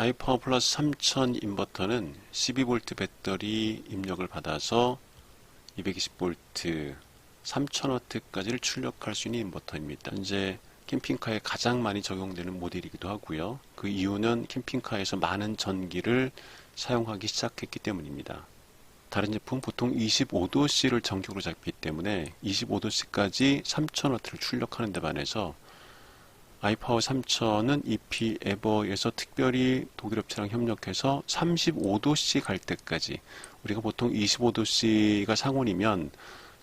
아이파워 플러스 3000 인버터는 12V 배터리 입력을 받아서 220V 3000W까지를 출력할 수 있는 인버터입니다. 현재 캠핑카에 가장 많이 적용되는 모델이기도 하고요. 그 이유는 캠핑카에서 많은 전기를 사용하기 시작했기 때문입니다. 다른 제품 보통 25도씨를 전격으로 잡기 때문에 25도씨까지 3000W를 출력하는 데 반해서 아이파워 3000은 EP 에버에서 특별히 독일 업체랑 협력해서 35도씨 갈 때까지 우리가 보통 25도씨가 상온이면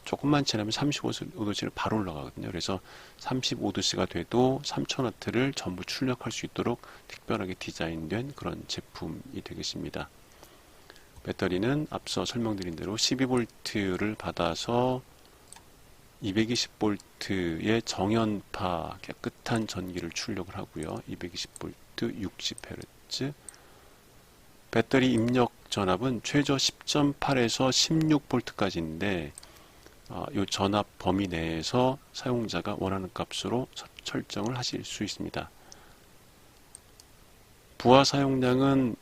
조금만 지나면 35도씨를 바로 올라가거든요. 그래서 35도씨가 돼도 3000W를 전부 출력할 수 있도록 특별하게 디자인된 그런 제품이 되겠습니다. 배터리는 앞서 설명드린 대로 12V를 받아서 220V의 정연파 깨끗한 전기를 출력을 하고요. 220V 60Hz 배터리 입력 전압은 최저 10.8에서 16V까지인데 어, 이 전압 범위 내에서 사용자가 원하는 값으로 서- 설정을 하실 수 있습니다. 부하 사용량은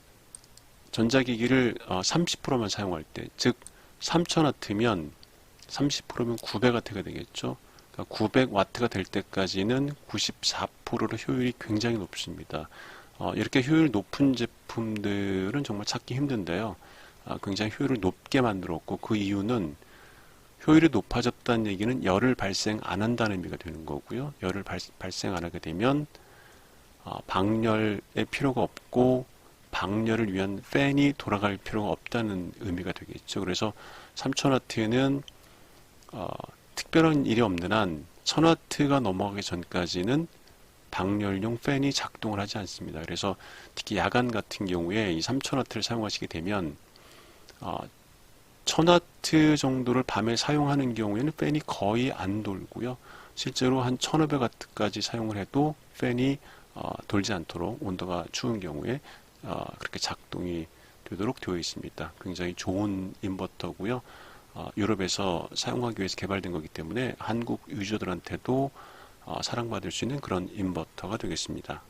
전자기기를 어, 30%만 사용할 때, 즉 3000W면 30%면 900W가 되겠죠. 그러니까 900W가 될 때까지는 94%로 효율이 굉장히 높습니다. 어, 이렇게 효율 높은 제품들은 정말 찾기 힘든데요. 아, 굉장히 효율을 높게 만들었고 그 이유는 효율이 높아졌다는 얘기는 열을 발생 안 한다는 의미가 되는 거고요. 열을 발, 발생 안 하게 되면 어, 방열의 필요가 없고 방열을 위한 팬이 돌아갈 필요가 없다는 의미가 되겠죠. 그래서 3000W는 어, 특별한 일이 없는 한 1000W가 넘어가기 전까지는 방열용 팬이 작동을 하지 않습니다. 그래서 특히 야간 같은 경우에 이 3000W를 사용하시게 되면 어, 1000W 정도를 밤에 사용하는 경우에는 팬이 거의 안 돌고요. 실제로 한 1500W까지 사용을 해도 팬이 어, 돌지 않도록 온도가 추운 경우에 어, 그렇게 작동이 되도록 되어 있습니다. 굉장히 좋은 인버터고요. 어, 유럽에서 사용하기 위해서 개발된 거기 때문에 한국 유저들한테도 어, 사랑받을 수 있는 그런 인버터가 되겠습니다.